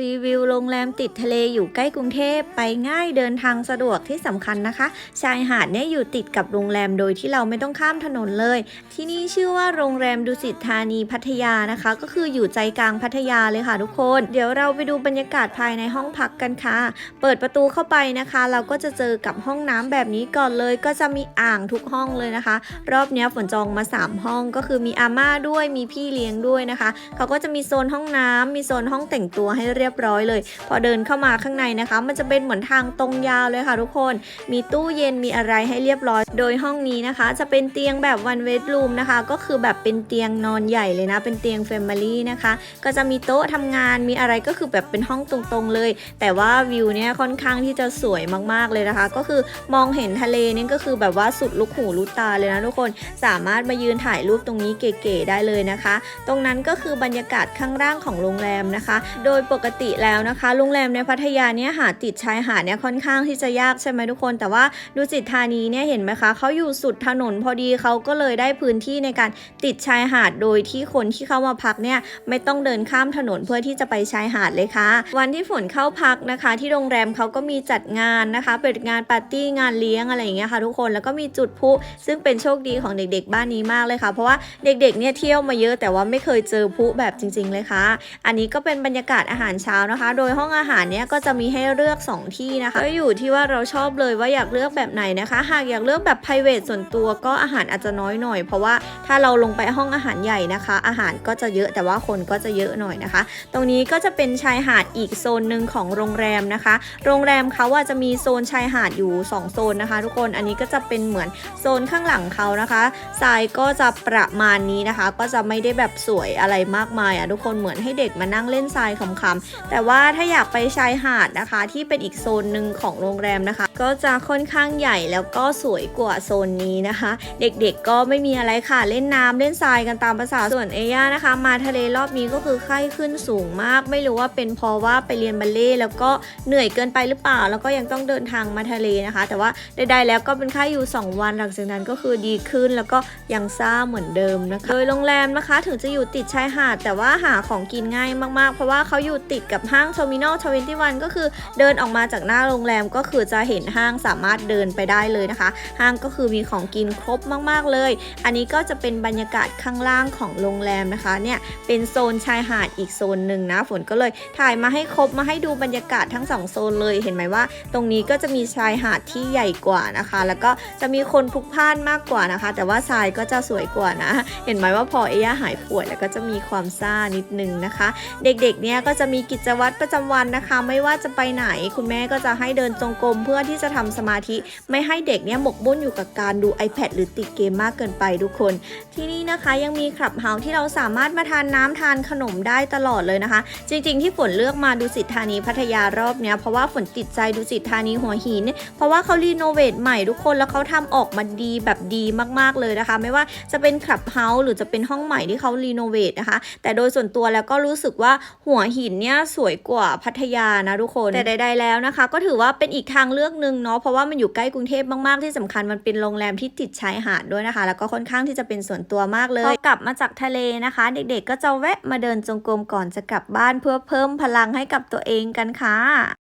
รีวิวโรงแรมติดทะเลอยู่ใกล้กรุงเทพไปง่ายเดินทางสะดวกที่สำคัญนะคะ ชายหาดเนี่ยอยู่ติดกับโรงแรมโดยที่เราไม่ต้องข้ามถนนเลย ที่นี่ชื่อว่าโรงแรมดุสิตธานีพัทยานะคะ ก็คืออยู่ใจกลางพัทยาเลยค่ะทุกคน เดี๋ยวเราไปดูบรรยากาศภายในห้องพักกันค่ะ เปิดประตูเข้าไปนะคะ เราก็จะเจอกับห้องน้ำแบบนี้ก่อนเลย ก็จะมีอ่างทุกห้องเลยนะคะ รอบนี้ฝนจองมา 3 ห้องก็คือมีอาม่าด้วยมีพี่เลี้ยงด้วยนะคะ เขาก็จะมีโซนห้องน้ำมีโซนห้องแต่งตัวให้เรียบร้อยเลย พอเดินเข้ามาข้างในนะคะ มันจะเป็นเหมือนทางตรงยาวเลยค่ะทุกคน มีตู้เย็นมีอะไรให้เรียบร้อย โดยห้องนี้นะคะ จะเป็นเตียงแบบ one bedroom นะคะ ก็คือแบบเป็นเตียงนอนใหญ่เลยนะ เป็นเตียง family นะคะ ก็จะมีโต๊ะทำงานมีอะไรก็คือแบบเป็นห้องตรงๆเลย แต่ว่าวิวเนี่ยค่อนข้างที่จะสวยมากๆเลยนะคะ ก็คือมองเห็นทะเลนี่ก็คือแบบว่าสุดลูกหูลูกตาเลยนะทุกคนสามารถมายืนถ่ายรูปตรงนี้เก๋ๆได้เลยนะคะ ตรงนั้นก็คือบรรยากาศข้างล่างของโรงแรมนะคะ โดยปกติแล้วนะคะ โรงแรมในพัทยาเนี่ยหาติดชายหาดเนี่ยค่อนข้างที่จะยากใช่ไหมทุกคน แต่ว่าดูสิตธานีเนี่ยเห็นไหมคะเขาอยู่สุดถนนพอดีเขาก็เลยได้พื้นที่ในการติดชายหาดโดยที่คนที่เข้ามาพักเนี่ยไม่ต้องเดินข้ามถนนเพื่อที่จะไปชายหาดเลยค่ะ วันที่ฝนเข้าพักนะคะ ที่โรงแรมเขาก็มีจัดงานนะคะเป็นงานปาร์ตี้งานเลี้ยงอะไรอย่างเงี้ยค่ะทุกคนแล้วก็มีจุดพุซึ่งเป็นโชคดีของเด็กๆ บ้านนี้มากเลยค่ะ เพราะว่าเด็กๆเนี่ยเที่ยวมาเยอะแต่ว่าไม่เคยเจอพุแบบจริง ๆ เลยค่ะ อันนี้ก็เป็นบรรยากาศอาหารเช้านะคะ โดยห้องอาหารเนี้ยก็จะมีให้เลือก 2 ที่นะคะก็อยู่ที่ว่าเราชอบเลยว่าอยากเลือกแบบไหนนะคะ หากอยากเลือกแบบ p r i v a t ส่วนตัวก็อาหารอาจจะน้อยหน่อย เพราะว่าถ้าเราลงไปห้องอาหารใหญ่นะคะ อาหารก็จะเยอะแต่ว่าคนก็จะเยอะหน่อยนะคะ ตรงนี้ก็จะเป็นชายหาดอีกโซนหนึ่งของโรงแรมนะคะ โรงแรมเขาว่าจะมีโซนชายหาดอยู่ 2 โซนนะคะ ทุกคนอันนี้ก็จะเป็นเหมือนโซนข้างหลังเขานะคะทรายก็จะประมาณนี้นะคะ ก็จะไม่ได้แบบสวยอะไรมากมายอะทุกคนเหมือนให้เด็กมานั่งเล่นทรายขำๆแต่ว่าถ้าอยากไปชายหาดนะคะ ที่เป็นอีกโซนหนึ่งของโรงแรมนะคะ ก็จะค่อนข้างใหญ่แล้วก็สวยกว่าโซนนี้นะคะ เด็กๆก็ไม่มีอะไรค่ะเล่นน้ำเล่นทรายกันตามภาษาส่วนเอย่านะคะ มาทะเลรอบนี้ก็คือไข้ขึ้นสูงมาก ไม่รู้ว่าเป็นเพราะว่าไปเรียนบัลเล่แล้วก็เหนื่อยเกินไปหรือเปล่า แล้วก็ยังต้องเดินทางมาทะเลนะคะ แต่ว่าใดๆแล้วก็เป็นไข้อยู่ 2 วันหลังจากนั้นก็คือดีขึ้นแล้วก็ยังซ่าเหมือนเดิมนะคะโดยโรงแรมนะคะ ถึงจะอยู่ติดชายหาด แต่ว่าหาของกินง่ายมากๆ เพราะว่าเขาอยู่ติดกับห้าง Terminal 21 ก็คือเดินออกมาจากหน้าโรงแรมก็คือจะเห็นห้างสามารถเดินไปได้เลยนะคะ ห้างก็คือมีของกินครบมากๆเลย อันนี้ก็จะเป็นบรรยากาศข้างล่างของโรงแรมนะคะเนี่ยเป็นโซนชายหาดอีกโซนหนึ่งนะฝนก็เลยถ่ายมาให้ครบมาให้ดูบรรยากาศทั้งสองโซนเลยเห็นไหมว่า ตรงนี้ก็จะมีชายหาดที่ใหญ่กว่านะคะ แล้วก็จะมีคนพลุกพล่านมากกว่านะคะ แต่ว่าทรายก็จะสวยกว่านะ เห็นไหมว่าพอเอย่าหายป่วยแล้วก็จะมีความซ่านิดนึงนะคะ เด็กๆเนี่ยก็จะมีกิจวัตรประจำวันนะคะ ไม่ว่าจะไปไหนคุณแม่ก็จะให้เดินจงกรมเพื่อที่จะทำสมาธิไม่ให้เด็กเนี่ยหมกมุ่นอยู่กับการดู iPad หรือติดเกมมากเกินไปทุกคน ที่นี่นะคะยังมีคลับเฮาส์ที่เราสามารถมาทานน้ำทานขนมได้ตลอดเลยนะคะ จริงๆ ที่ฝนเลือกมาดูสิตธานีพัทยารอบเนี้ยเพราะว่าฝนติดใจดูสิตธานีหัวหิน เพราะว่าเขารีโนเวทใหม่ทุกคนแล้วเขาทำออกมาดีแบบดีมากๆเลยนะคะ ไม่ว่าจะเป็นคลับเฮาส์หรือจะเป็นห้องใหม่ที่เขารีโนเวทนะคะ แต่โดยส่วนตัวแล้วก็รู้สึกว่าหัวหินเนี่ยสวยกว่าพัทยานะทุกคน แต่ใด ๆ แล้วนะคะ ก็ถือว่าเป็นอีกทางเลือกหนึ่งเนาะเพราะว่ามันอยู่ใกล้กรุงเทพมากๆที่สำคัญมันเป็นโรงแรมที่ติดชายหาดด้วยนะคะ แล้วก็ค่อนข้างที่จะเป็นส่วนตัวมากเลยพอกลับมาจากทะเลนะคะ เด็กๆ ก็จะแวะมาเดินจงกรมก่อนจะกลับบ้านเพื่อเพิ่มพลังให้กับตัวเองกันค่ะ